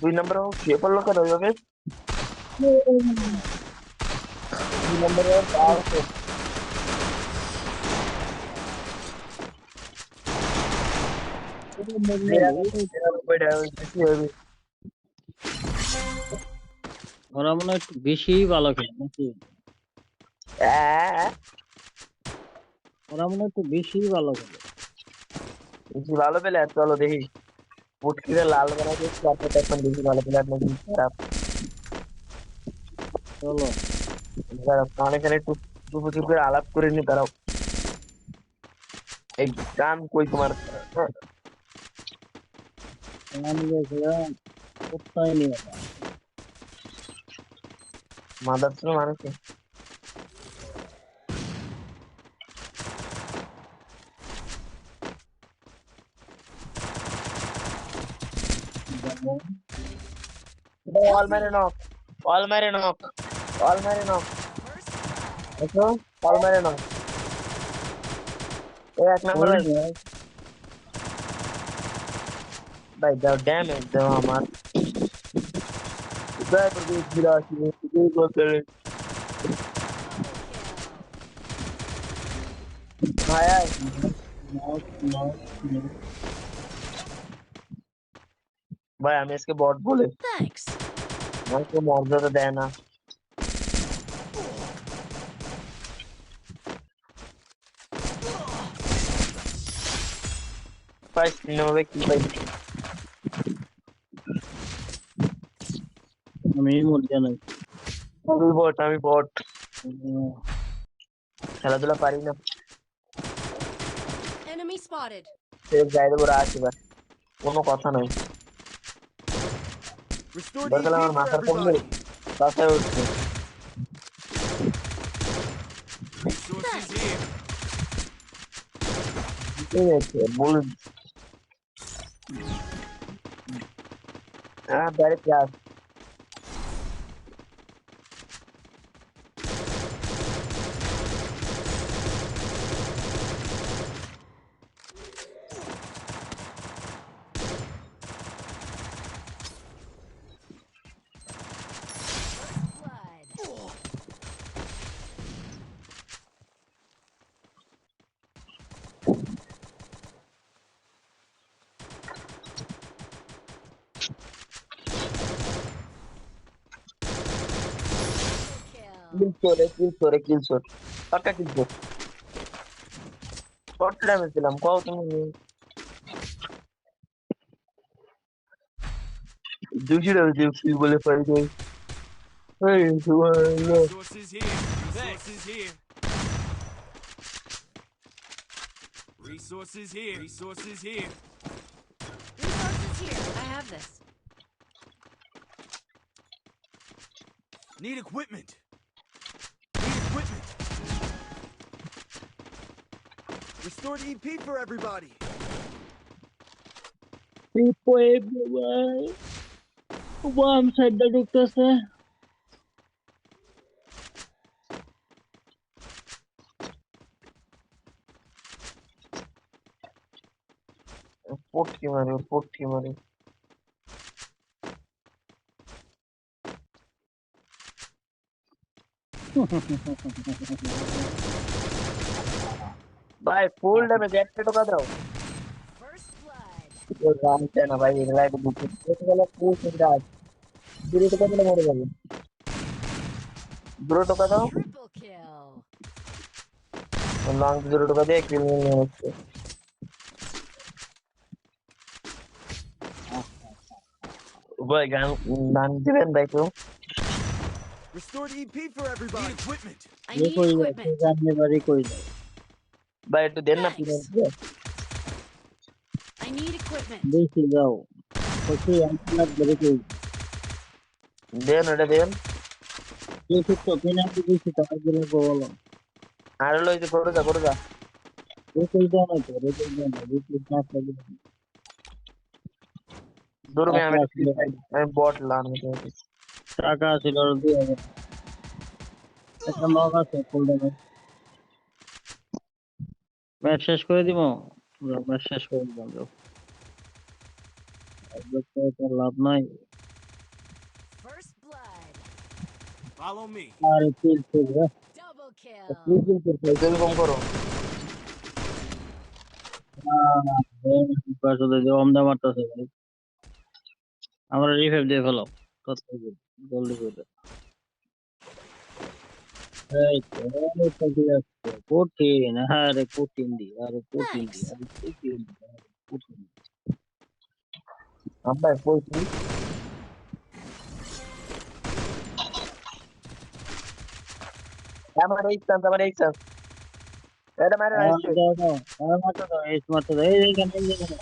দুই নম্বর শুয়ে পড়ল কেন ওইভাবে দুই নম্বরে ওরা মনে হয় একটু বেশিই ভালো খেলে নাকি? ওরা মনে হয় একটু বেশিই ভালো খেলে। বেশি ভালো পেলে চলো দেখি। পুটকিরে লাল বানা দিয়েছি তারপর এখন বেশি ভালো পেলে আর নাকি খারাপ চলো। কানে কানে একটু চুপু চুপ করে আলাপ করে নি তারাও এই গান কই তোমার? আমি গেছিলাম কোথায় নিয়ে Mother'sını var ki. All my knock. All my knock. All my knock. देखो all my knock. ये एक नंबर है भाई द डैमेज दो हमारा मध्य प्रदेश की राशि आया भाई हमें इसके बॉट बोले भाई को मुआवजा तो देना फ़र्स्ट नोवे की भाई না পাই সিনেমা কি পাই আমি মরে জানাই আমি বট আমি বট খেলাধুলা পারি না Enemy spotted. সে গায়ে দেবো রাত এবার কোনো কথা নাই Restored দরকার EP আমার for মাথার কমলে everybody. বাসায় উঠছে Resources here. ঠিক আছে বল হ্যাঁ ডাইরেক্ট ক্লাস কিল চোরে কিল চোরে কিল চোর পাক্কা কিল চোর শর্ট ড্যামেজ দিলাম কও তুমি দুশো ড্যামেজ দিও কি বলে পারি যাই এই তোমার Resources here. Resources here. Resources here. Resources here. Resources here. I have this. Need equipment. restored EP for everybody. Replay, boy. The doctor, sir. पोटकी मारे पोटकी मारे Ha ha ha ha ha ha ha ha. भाई full damage active कर दो तो राम से ना भाई एक बुक एक वाला फुल सिद्धा ब्रो तो कर मारे भाई ब्रो तो? कर दो लॉन्ग ब्रो तो कर दे किल तो तो नहीं है उसको भाई गन नान दिवेन भाई तो Restored EP for everybody. Need equipment. I need equipment. कोई कोई नहीं। बैठ देना पीने I need equipment. देख लो कुछ अंकल लगे के देन अरे देन ये सब तो पीने की कुछ टारगेट को बोलो अरे लो इधर करो जा करो जा ये कोई जाना है रे कोई जाना है ये कितना सही दूर में हमें मैं बॉट लाने के टाका सिलोर दिया है ऐसा मौका से खोल देना ম্যাচ শেষ করে দিব? ম্যাচ শেষ করে দিব লাভ নাই. Follow me. আর কিল এরকম করো। আমরা রিভাইভ দিয়ে ফেলো জলদি করে Putin, Hare Putin, Hare Putin, Hare Putin, Hare Putin. I'm back, Putin. Tamara Iksan, Tamara Iksan. Era mero ice. No, no, no. Matado, es matado. Hey, hey, hey, hey, hey.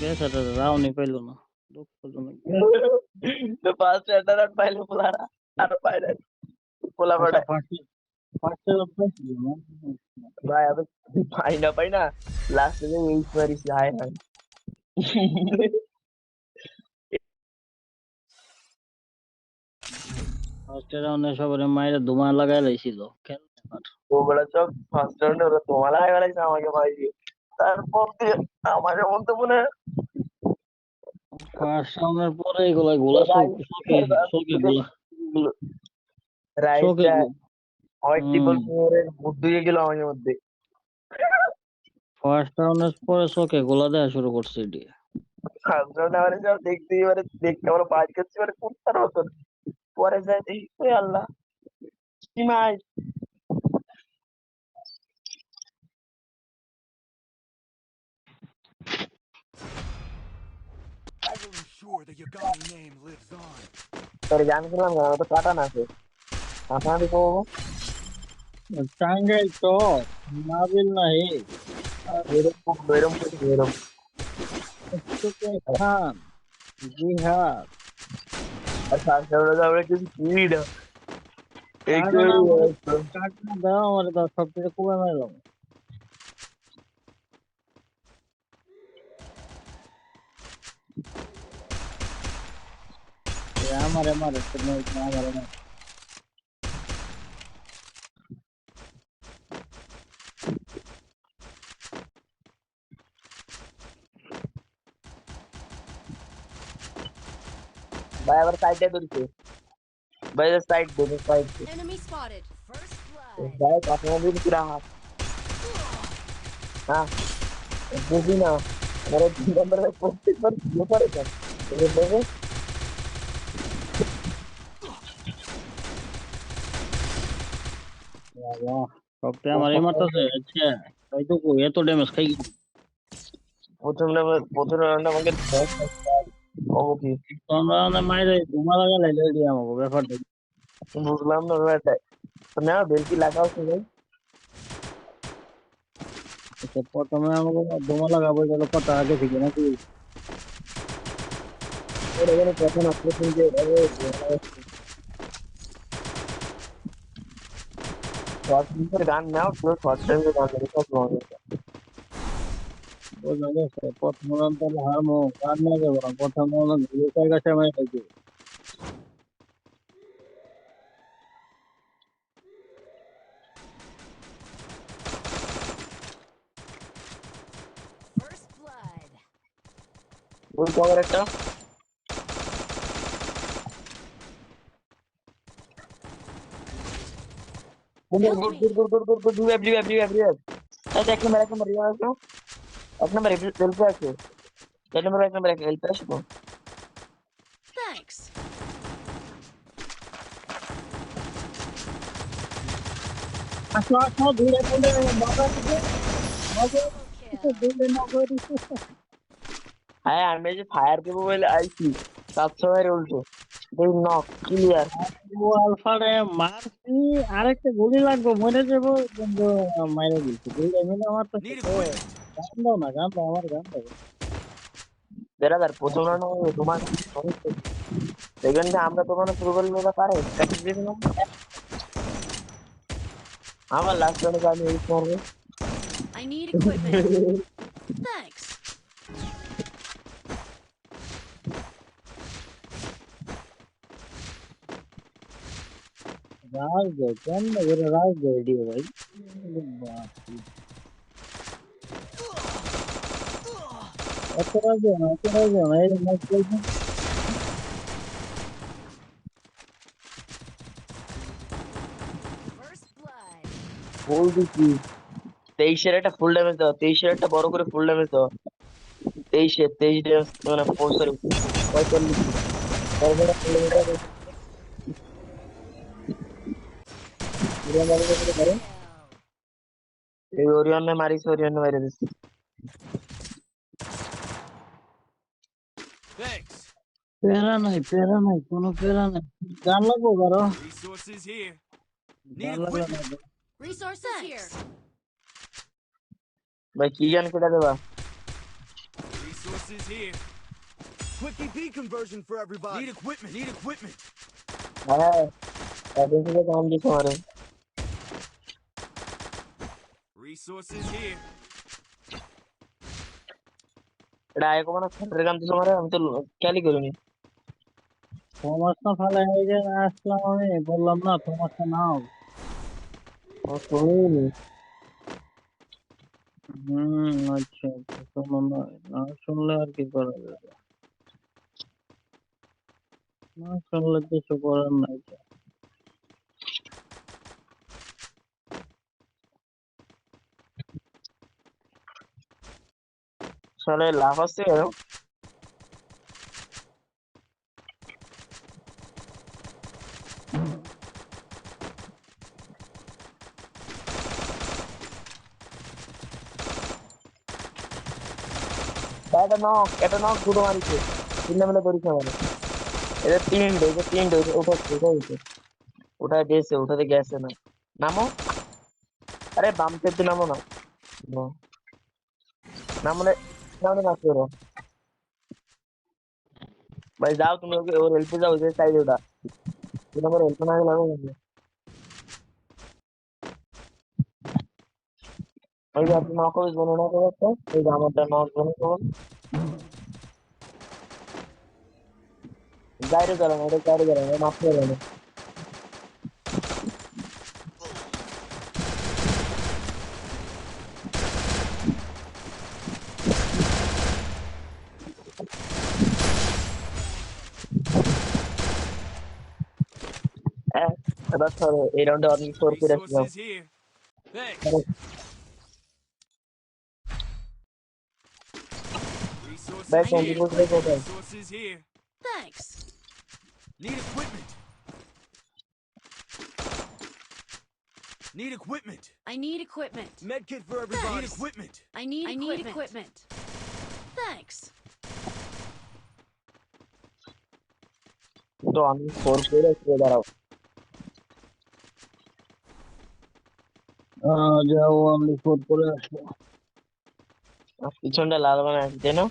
Yes, sir. Round ni pelu na. First enter আর পাইলো পোলারা আর পাইলে পোলা পড়ে আচ্ছা, first- first এ পাইছিল না? ভাই আমি পাই না পাই না। লাস্টে যে এই মারিছি হায় হায়। First এ সবারে মাইরে ধুমা লাগাই লাইছিল সব ফার্স্ট রাউন্ডে ওরা আমাকে তারপর দিয়ে আমাকে বলতে মনে এর পরে এগুলা গোলা গোলা দিয়ে মধ্যে। ফার্স্ট পরে চোখে গোলা দেওয়া শুরু করছে এটি। ফার্স্ট দেখতে এবারে দেখতে আমরা পাঁচ করছি এবারে কুত্তার মতন। পরে যাই আল্লাহ। sure the Yagami name lives on. Sorry, jam kilam na to tata na se. Kahan diko? Sangal to Nabil nahi. Verum verum verum. हाँ जी हाँ अच्छा सब लोग अपने किस स्पीड एक तो काटना दवा और तो सब तेरे कुएं में लोग Ya muere, muere, muere, muere, muere. भाई अगर साइड दे दूर से भाई इधर साइड दे दूर साइड से एनिमी स्पॉटेड फ़र्स्ट ब्लड भाई काटना भी नहीं रहा हाँ बुझी ना मेरे नंबर पे पोस्ट पर ऊपर है ये देखो সবটা আমারই মারতেছে আচ্ছা তাই তো কই, এত ড্যামেজ খাই গেছি। প্রথম লেভেল প্রথম রাউন্ড আমাকে দশ ও কি? তোমরা মাইরে ধুমা লাগালে লেডি আমাকে ব্যাপারটা কি? বুঝলাম না ব্যাপারটা। না বেলকি লাগাও তো ভাই আচ্ছা, প্রথমে আমাকে ধুমা লাগাবো গেল কত আগে থেকে নাকি? এখানে প্রথম যে শর্ট ফিল্মের গান নাও পুরো শর্ট ফিল্মের গান দেখে সব রং বোঝা গেছে প্রথম রাউন্ড তাহলে হারমো গান নিয়ে যাবো না প্রথম রাউন্ড গ্লুকার কাছে আমি খাইছি First blood. ওই কভার একটা good, good, good, good, good, good. You have, you have, you have, you have. Let's take number, number, you have to. At number, I'll press you. That number, number, I'll press you. Thanks. अच्छा अच्छा धीरे धीरे बाबा जी बाबा धीरे ना करो हाय हमें जो fire के वो आई थी सात सौ है रोल तो নক ক্লিয়ার ও আলফারে মারছি আরেকটা গুলি লাগবে মরে যাব কিন্তু মাইরে দুইটা মিলে আমার তো Need গান দাও না গান দাও আমার গান দাও। বেড়াদার প্রথম রাউন্ড তোমার আমরা তোমার শুরু পারে। আমার লাস্ট রাউন্ডে আমি I need equipment. Thanks. রাজ দেয় কেন করে রাজ দেয় দিয়ে ভাই বাপ রে। এত রাজ দেয় না এত রাজ দেয় না এই ম্যাচ খেলছে First blood. ফুল দিচ্ছি তেইশের একটা ফুল ড্যামেজ দাও তেইশের একটা বড় করে ফুল ড্যামেজ দাও তেইশের তেইশ ড্যামেজ মানে সরি পঁয়তাল্লিশ বড় করে full damage দাও। ওরিয়ন মারি দিতে পারে? Kill. এই ওরিয়নে মারিস ওরিয়নে মারি দিচ্ছি Thanks. প্যারা নাই প্যারা নাই কোনো প্যারা নাই গান লাগবো বারো Resources here. গান লাগবে না Resources ভাই কি গান কেটে দেবা Resources here. Quick EP conversion for everybody. Need equipment. Need equipment. হ্যাঁ থেকে কাম দিচ্ছে আমারে Resources here. এটা আয় কমানো ফ্যান্টারের গান দিচ্ছে আমারে আমি তো খেয়ালই করিনি। থমাসটা ফালে হয়ে যায় আসলাম আমি। বললাম না থমাসটা নাও। আমার শুনিনি হুম আচ্ছা আচ্ছা শোনো না না শুনলে আর কি করা যাবে? না শুনলে কিছু করার নাই তো। সালে লাভ আছে এটা নক এটা নক দুটো মারিছে। তিনটা মিলে ধরিছে মানে এটা তিনটে এটা তিনটে ওটা ওটা হয়েছে ওটায় দিয়েছে ওটাতে গেছে না। নামো। আরে বাম থেকে নামো না। নামলে नाम ना करो भाई जाओ तुम लोग और हेल्प जाओ उधर साइड उड़ा इधर पर हेल्प ना लगाओ मुझे भाई आप मां को इस बनाना को तो ये गांव का नॉट बने को गाइड करो मेरे गाइड करो मैं माफ कर रहा हूं that's how they don't for Resources here. Thanks. Back on, people. Resources here. Thanks. Need equipment. Need equipment. I need equipment. Medkit for everybody. Thanks. Need equipment. I need. I equipment. need equipment. Thanks. So I'm four players. যাও আমি phone করে আসব। পিছনটা লাল বানা আছে তাই না?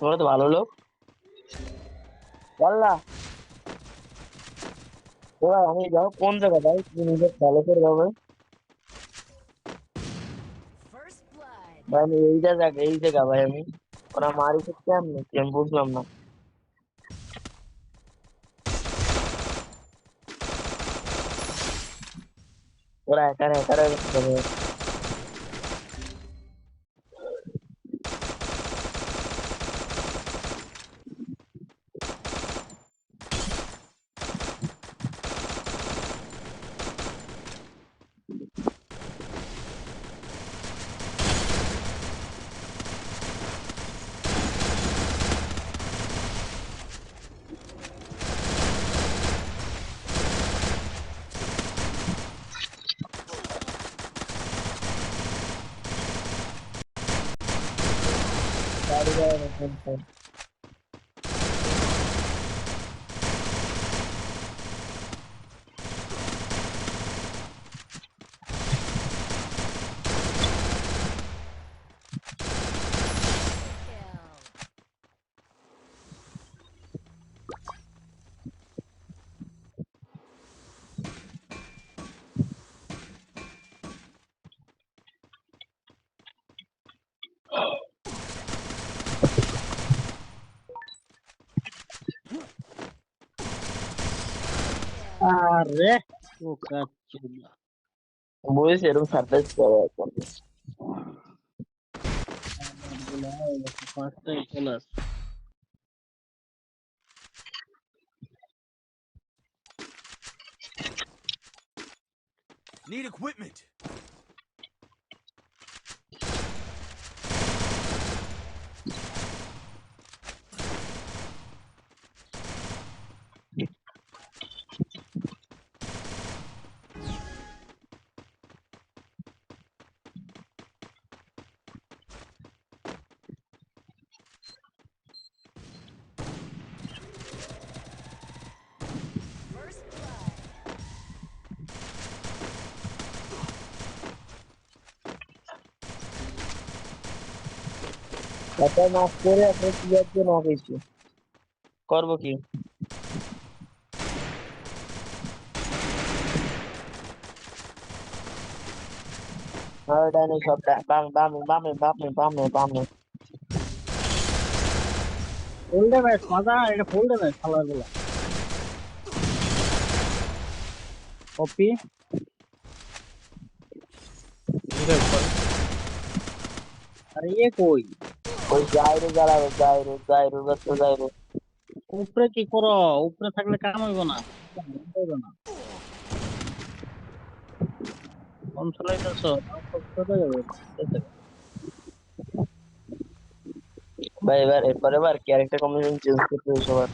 তোমরা তো ভালো লোক। বললা ও ভাই, আমি যাও কোন জায়গা ভাই? তুমি নিজে ভালো করে যাও ভাই। আমি এই জায়গা এই জায়গা ভাই আমি। ওরা মারিছে কেমন? আমি বুঝলাম না। पूरा हैकर हैकर है Oh, no, no, no, no. আরে পোকা চুলা বলেছি এরকম সারপ্রাইজ করে এখন বলা হয়ে গেছে পাঁচটায় চলে আসছে Need equipment. একটা মাস করে আপনি কি আজকে না পেয়েছি করব কি? আর ডাইনে সব। বামে বামে বামে বামে বামে বামে ফুল ড্যামেজ মাজা এটা ফুল ড্যামেজ খালারগুলা কপি আরে এ কই? ওই যাইরো জ্বালাবে যাইরো যাইরো ব্যস্ত যাইরো। উপরে কি করো? উপরে থাকলে কাম হইব না। হইব না কম চলাইতেছ চলে যাবে ভাই এবার এরপরে এবার ক্যারেক্টার কম্বিনেশন চেঞ্জ করতে হবে সবার।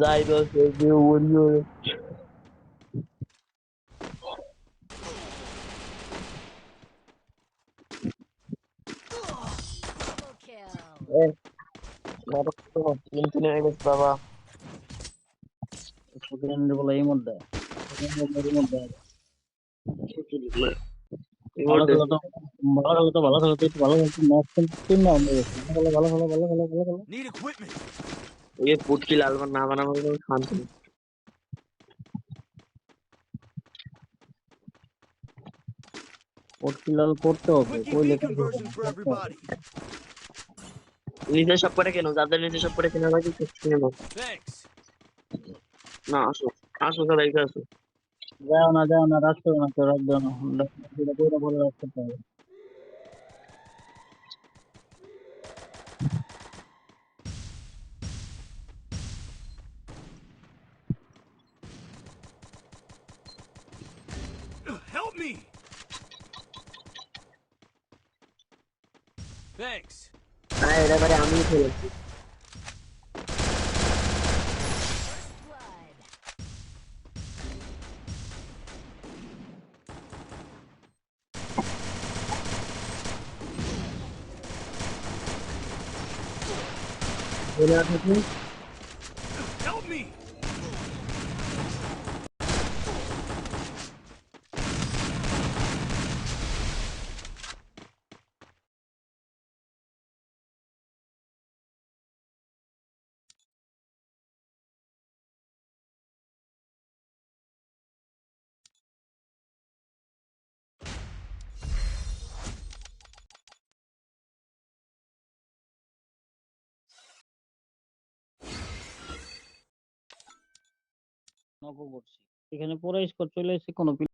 যাইরো সেই ওরিও কিন্তু নেমে গেছে বাবা সেকেন্ড বলে এই মধ্যে সেকেন্ড বলে এর মধ্যে ভালো খেলো তো ভালো খেলো তো ভালো খেলো তো একটু ভালো খেলো ম্যাচ খেলতে না আমরা ভালো ভালো ভালো ভালো ভালো ভালো ভালো Need equipment. ये पुटकी लाल ना बनाना तो शांत नहीं কোট কিলাল করতে হবে Quickie কই নিচে সব করে কেন যাদের নিচে সব করে কেনা লাগে কিনে নাও. না আসো আসো সবাই এদিকে আসো যাও না যাও না রাখতে না কেউ রাখবে না এটা বইটা বলে রাখতে হবে Help me. Thanks. হ্যাঁ এটা করে আমি খেলেছি First blood. মনে আছে করছি এখানে পুরো স্কোর চলে এসেছে কোনো